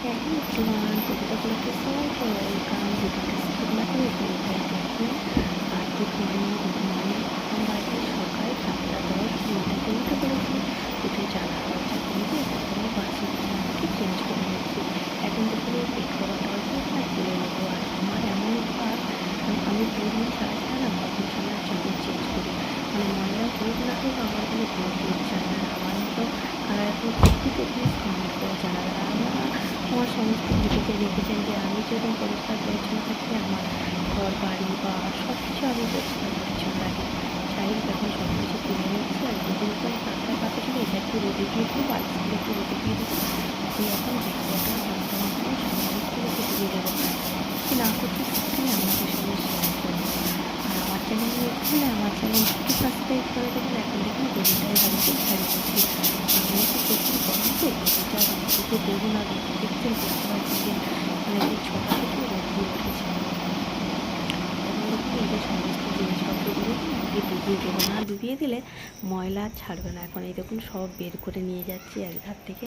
Stigmatary Education আর বাজে সকাল সাতটা দশ ঘুমটাকে উঠে পড়েছি উঠে খুলতে তারপরে বাসি বিছানাটাকে চেঞ্জ করে নিচ্ছি এখন দুপুরে পেট করা আর আমার এমন অভ্যাস আমি দুদিন ছাড়া ছাড়া না আমার বিছানার চাদর চেঞ্জ করি মানে ময়লা হোক না হোক আমার কোনো ঘুম না আমার মতো এখন প্রত্যেকে প্লিজ কমেন্ট করে জানাবেন আপনারা আমার সমস্ত ভিডিওতে দেখেছেন যে আমি যেরকম পরিষ্কার পরিচ্ছন্ন থাকি, আমার ঘর, বাড়ি বা সব কিছু আমি পরিষ্কার পরিচ্ছন্ন রাখি। হোক, এখন সব কিছু তুলে নিচ্ছি আর দুদিন পরে কাঁচা পাতা ছিল এটা একটু রোদে দিয়ে দেবো বাড়িগুলো একটু রোদে দিয়ে দেবো দিয়ে এখন দেখব ঘণ্টা মতো সমস্তগুলোকে দিয়ে দেবো না করতে সত্যি আমাদের সঙ্গে শেয়ার করব আর আমার চ্যানেল এখানে আমার চ্যানেলটিকে সাবস্ক্রাইব করে দেবেন এখন দেখুন গরুটাই বাড়িতে ছাড়ি করছি আমি তো প্রচুর গরম তো গরুটা বাড়িতে দেবো না দেখতে দেখছেন বুঝতে পারছি যে মানে এই ছটা থেকে রোদ দিয়ে উঠেছে এখন দেখুন এই যে সমস্ত জিনিসপত্রগুলো ডুবিয়ে দেবো না। ডুবিয়ে দিলে ময়লা আর ছাড়বে না। এখন এই দেখুন সব বের করে নিয়ে যাচ্ছি এক ধার থেকে।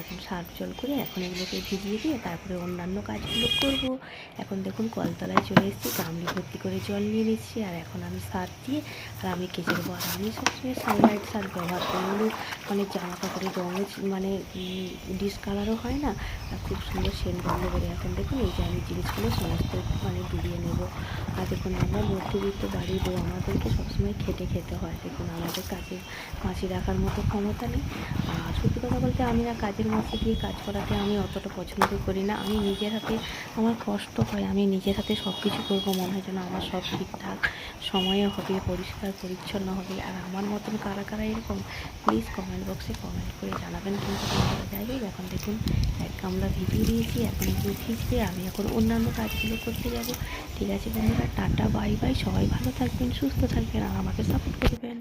এখন সার্ফ জল করে এখন এগুলোকে ভিজিয়ে দিয়ে তারপরে অন্যান্য কাজগুলো করব। এখন দেখুন কলতলায় চলে এসেছি, গামলি ভর্তি করে জল নিয়ে নিচ্ছি। আর এখন আমি সার্ফ দিয়ে আর আমি কেচে দেবো। আর আমি সবসময় সানলাইট সার্ফ ব্যবহার করি। এগুলো মানে জামা কাপড়ের রঙে মানে ডিসকালারও হয় না। আর খুব সুন্দর সেন্ট গন্ধ করে এখন দেখুন এই যে আমি জিনিসগুলো সমস্ত মানে ডুবিয়ে দেখুন, আমরা মধ্যবিত্ত বাড়ির বউ, আমাদেরকে সবসময় খেটে খেতে হয়। দেখুন, আমাদের কাছে মাছি রাখার মতো ক্ষমতা নেই। আর বলতে আমি না কাজের মধ্যে দিয়ে কাজ করাতে আমি অতটা পছন্দ করি না। আমি নিজের হাতে আমার কষ্ট হয়, আমি নিজের হাতে সব কিছু করব, মনে হয় যেন আমার সব ঠিকঠাক সময়ে হবে, পরিষ্কার, পরিচ্ছন্ন হবে। আর আমার মতন কারা কারা এরকম প্লিজ কমেন্ট বক্সে কমেন্ট করে জানাবেন। কিন্তু বন্ধুরা যাই এখন দেখুন এক গামলা ভিজিয়ে দিয়েছি, এখন এগুলো ভিজতে আমি এখন অন্যান্য কাজগুলো করতে যাব। ঠিক আছে বন্ধুরা, টাটা বাই বাই সবাই ভালো থাকবেন, সুস্থ থাকবেন, আর আমাকে সাপোর্ট করবেন